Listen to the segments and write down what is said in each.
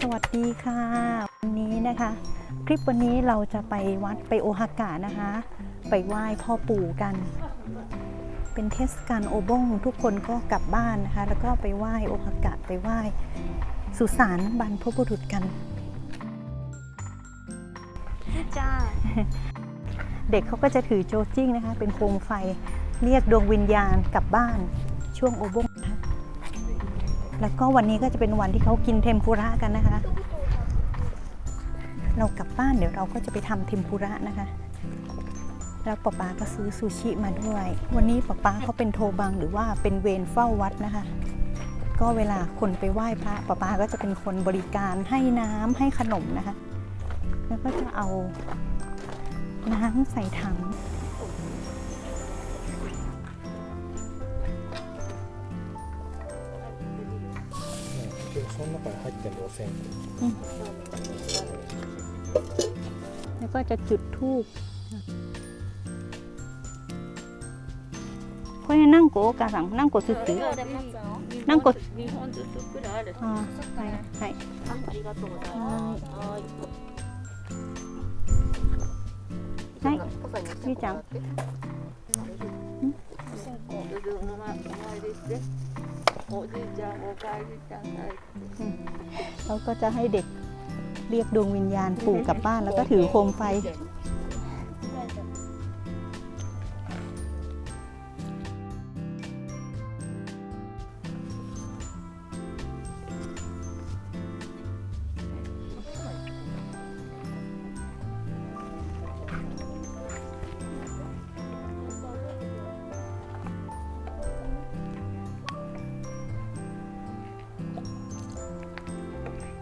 สวัสดีค่ะ วันนี้นะคะ คลิปวันนี้เราจะไปวัดไปโอฮากะนะคะ ไปไหว้พ่อปู่กัน เป็นเทศกาลโอบงทุกคนก็กลับบ้านนะคะ แล้วก็ไปไหว้โอฮากะไปไหว้สุสานบรรพบุรุษกันจ้าเด็กเขาก็จะถือโจจิ้งนะคะ เป็นโคมไฟเรียกดวงวิญญาณกลับบ้านช่วงโอบงนะคะ แล้วก็วันนี้ก็จะเป็นวันที่เขากินเทมปุระกันนะคะ เรากลับบ้านเดี๋ยวเราก็จะไปทำเทมปุระนะคะ แล้วป๊าป๊าก็ซื้อซูชิมาด้วย วันนี้ป๊าป๊าเขาเป็นโทบังหรือว่าเป็นเวรเฝ้าวัดนะคะ ก็เวลาคนไปไหว้พระป๊าป๊าก็จะเป็นคนบริการให้น้ำให้ขนมนะคะ แล้วก็จะเอาน้ำใส่ถัง その中に入ってる路線 แล้วก็จะจุดธูปこれ何個お母さん何個ずつ何個2本ずつくらいあるあはいはいありがとうございはますはいゆうちゃんルルのまお参りしておじい เราก็จะให้เด็กเรียกดวงวิญญาณปู่กลับบ้านแล้วก็ถือโคมไฟ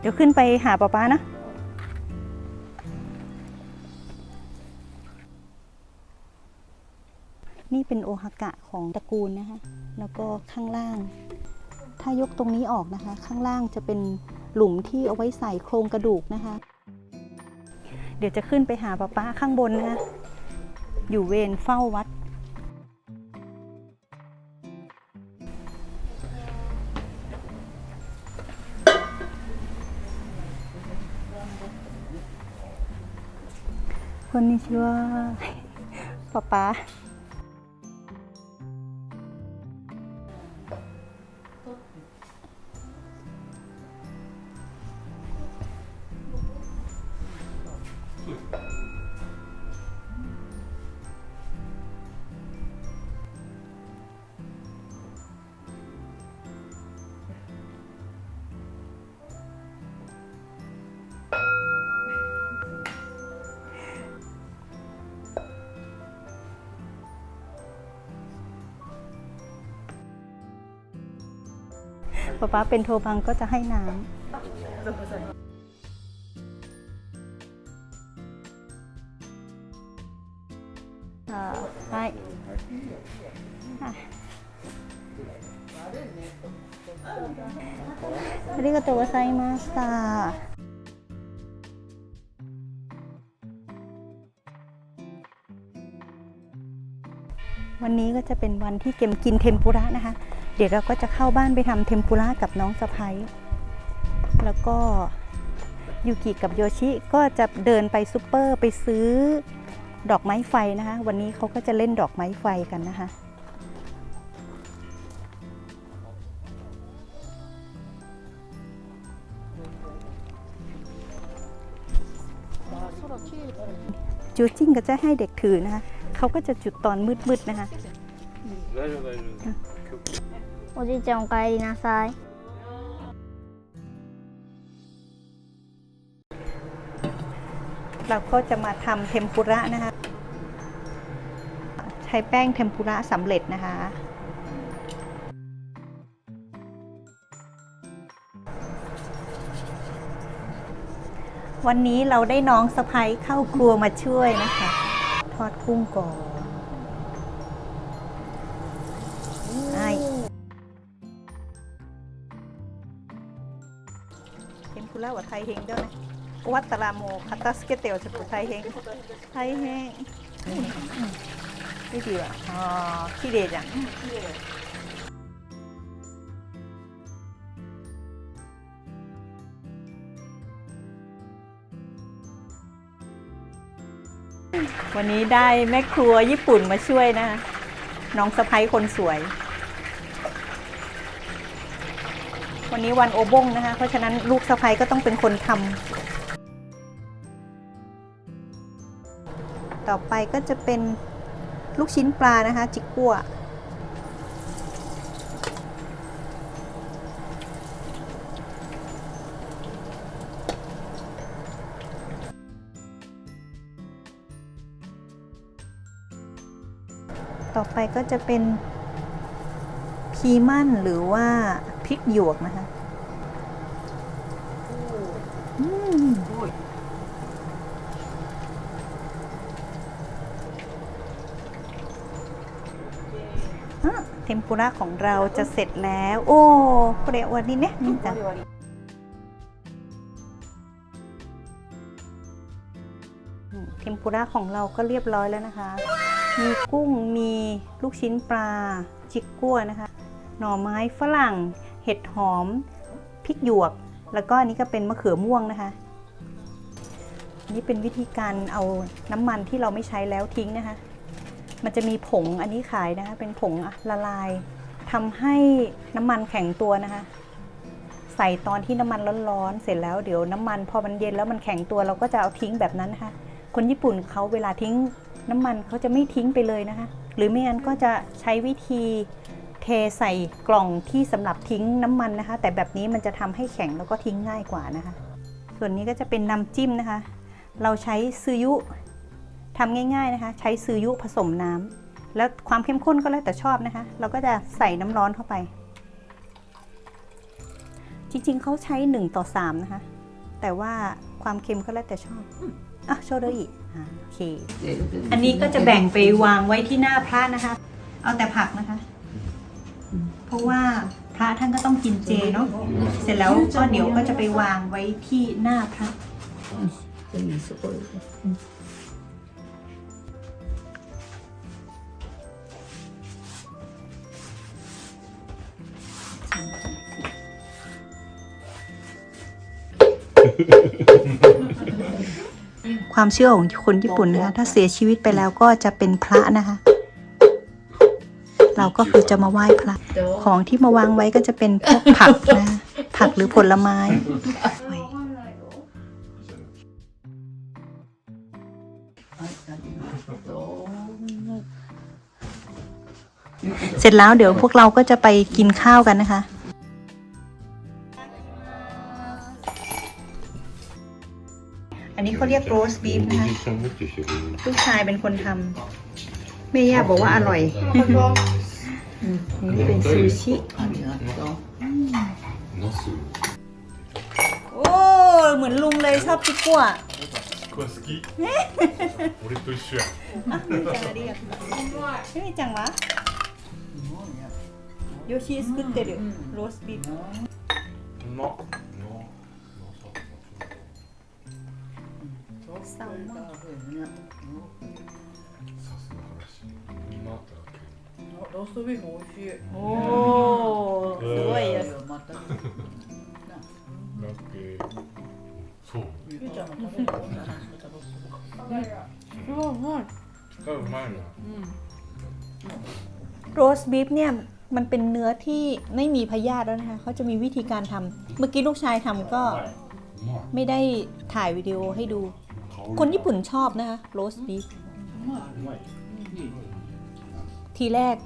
เดี๋ยวขึ้นไปหาป๊าป๊านะ นี่เป็นโอฮากะของตระกูลนะคะ แล้วก็ข้างล่าง ถ้ายกตรงนี้ออกนะคะ ข้างล่างจะเป็นหลุมที่เอาไว้ใส่โครงกระดูกนะคะ เดี๋ยวจะขึ้นไปหาป๊าป๊าข้างบนนะคะอยู่เวรเฝ้าวัด こんにちは。ป๊าป๊า ป๊าป๊าเป็นโทบังก็จะให้น้ำอ่าはいはいありがとうございました。วันนี้ก็จะเป็นวันที่เกมกินเทมปุระนะคะ เ เดี๋ยวเราก็จะเข้าบ้านไปทำเทมปุระกับน้องสะพ้ยแล้วก็ยูกิกับโยชิก็จะเดินไปซูเปอร์ไปซื้อดอกไม้ไฟนะคะ วันนี้เขาก็จะเล่นดอกไม้ไฟกันนะคะ จูจิ้งก็จะให้เด็กถือนะคะเขาก็จะจุดตอนมืดๆนะคะ おじいちゃんおかえりなさい เราก็จะมาทำเทมปุระนะคะ ใช้แป้งเทมปุระสำเร็จนะคะ วันนี้เราได้น้องสะพ้ยเข้าครัวมาช่วยนะคะ ทอดกุ้งก่อน เห็นคุณล่าว่าไทยเฮงเด้อนะวัดตะลาโมคัตตาสเกเตลสกุไทยเฮงไทยเฮงนี่ดีว่ะอ๋อขี้เดจังวันนี้ได้แม่ครัวญี่ปุ่นมาช่วยนะะน้องสะพ้ยคนสวย วันนี้วันโอบงนะคะ เพราะฉะนั้นลูกสะพ้ยก็ต้องเป็นคนทำต่อไปก็จะเป็นลูกชิ้นปลานะคะ จิกกัวต่อไปก็จะเป็นพีมั่นหรือว่า ริกหยวกนะคะอืมอ่ะเทมปุระของเราจะเสร็จแล้ว โอ้これ終わりねみんなอืมเทมปุระของเราก็เรียบร้อยแล้วนะคะ มีกุ้ง มีลูกชิ้นปลา จิกกัวนะคะ หน่อไม้ฝรั่ง เห็ดหอม พริกหยวก แล้วก็อันนี้ก็เป็นมะเขือม่วงนะคะนนี้เป็นวิธีการเอาน้ำมันที่เราไม่ใช้แล้วทิ้งนะคะ มันจะมีผงอันนี้ขายนะคะ เป็นผงละลายทำให้น้ำมันแข็งตัวนะคะ ใส่ตอนที่น้ำมันร้อนๆเสร็จแล้วเดี๋ยวน้ำมันพอมันเย็นแล้วมันแข็งตัวเราก็จะเอาทิ้งแบบนั้นนะคะ คนญี่ปุ่นเขาเวลาทิ้งน้ำมันเขาจะไม่ทิ้งไปเลยนะคะ หรือไม่งั้นก็จะใช้วิธี เทใส่กล่องที่สำหรับทิ้งน้ำมันนะคะ แต่แบบนี้มันจะทำให้แข็งแล้วก็ทิ้งง่ายกว่านะคะ ส่วนนี้ก็จะเป็นน้ำจิ้มนะคะ เราใช้ซื้อยุทำง่าย ๆนะคะ ใช้ซื้อยุผสมน้ำแล้วความเข้มข้นก็แล้วแต่ชอบนะคะ เราก็จะใส่น้ำร้อนเข้าไป จริงๆเขาใช้ 1 ต่อ 3 นะคะ แต่ว่าความเค็มก็แล้วแต่ชอบอะโชว์เลยอีกอ่าโอเค อันนี้ก็จะแบ่งไปวางไว้ที่หน้าพระนะคะ เอาแต่ผักนะคะ เพราะว่าพระท่านก็ต้องกินเจเนาะเสร็จแล้วก็เดี๋ยวก็จะไปวางไว้ที่หน้าพระจะมีสุโขทัยความเชื่อของคนญี่ปุ่นนะคะ ถ้าเสียชีวิตไปแล้วก็จะเป็นพระนะคะ เราก็คือจะมาไหว้พระของที่มาวางไว้ก็จะเป็นพวกผักนะผักหรือผลไม้ไว้เสร็จแล้วเดี๋ยวพวกเราก็จะไปกินข้าวกันนะคะ อันนี้เขาเรียกโรสบีฟนะคะลูกชายเป็นคนทำแม่ย่าบอกว่าอร่อย อันนี้เป็นซูชิอันเนัสโอ้เหมือนลุงเลยชอบกินกั่วกัวสกิโอริตุชิอะไม่จังเรียกไม่จังวะโยชิสกุตเตอร์โรสบีฟเนาะแซลมอน どすびも美味しい。おお、すごいです。また。だって。そう。ゆうちゃんの食べる女の人とどすびか。うわ、うまい。近いうまいな。うん。ロースบีฟเนี่ยมันเป็นเนื้อที่ไม่มีพยาธิแล้วนะคะเขาจะมีวิธีการทำเมื่อกี้ลูกชายทำก็ไม่ได้ถ่ายวิดีโอให้ดู คนญี่ปุ่นชอบนะคะโรสบีฟ ทีแรก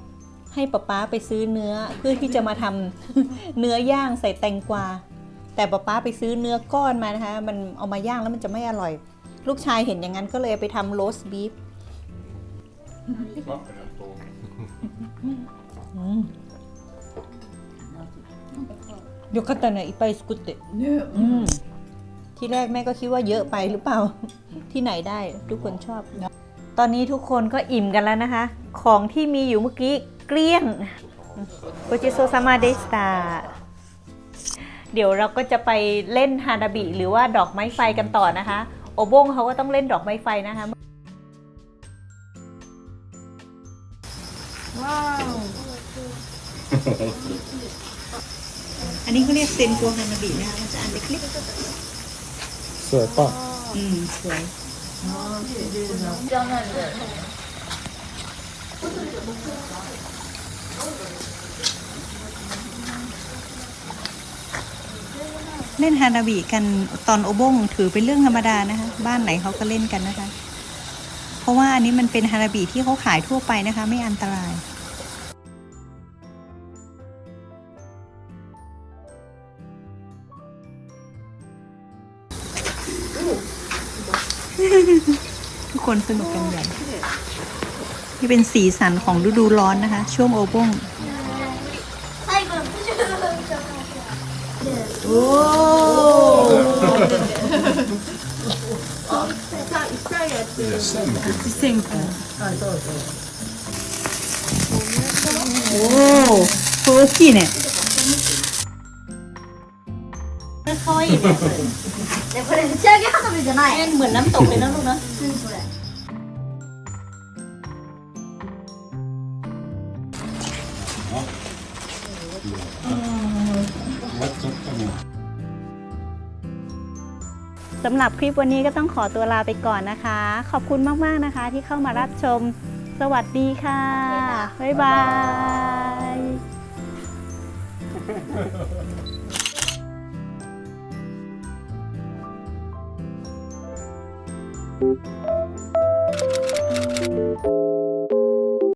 ให้ป๊าป๊าไปซื้อเนื้อเพื่อที่จะมาทำเนื้อย่างใส่แตงกวา แต่ป๊าป๊าไปซื้อเนื้อก้อนมานะคะ มันเอามาย่างแล้วมันจะไม่อร่อย ลูกชายเห็นอย่างนั้นก็เลยไปทำโรสบีฟยกกันนะอีไปสกุตเตที่แรกแม่ก็คิดว่าเยอะไปหรือเปล่า ที่ไหนได้ทุกคนชอบ ตอนนี้ทุกคนก็อิ่มกันแล้วนะคะ ของที่มีอยู่เมื่อกี้เกลี้ยงโอจิโซซามาเดสตาเดี๋ยวเราก็จะไปเล่นฮานาบิหรือว่าดอกไม้ไฟกันต่อนะคะ โอบงเขาก็ต้องเล่นดอกไม้ไฟนะคะว้าวอันนี้เขาเรียกเซนโกฮานาบินะคะจะอ่านเล็กๆสวยป่ะอืมสวย เล่นฮานาบิกันตอนโอบงถือเป็นเรื่องธรรมดานะคะ บ้านไหนเขาก็เล่นกันนะคะ เพราะว่าอันนี้มันเป็นฮานาบิที่เขาขายทั่วไปนะคะ ไม่อันตรายทุกคนสนุกกันใหญ่ นี่เป็นสีสันของฤดูร้อนนะคะ ช่วงโอบง โอ้ โอ้โห大きいね可愛いね。でこれ打ち上げ花火じゃない。เหมือนน้ำตกเลยนะลูกนะ สำหรับคลิปวันนี้ก็ต้องขอตัวลาไปก่อนนะคะ ขอบคุณมากๆนะคะ ที่เข้ามารับชม สวัสดีค่ะ บ๊ายบาย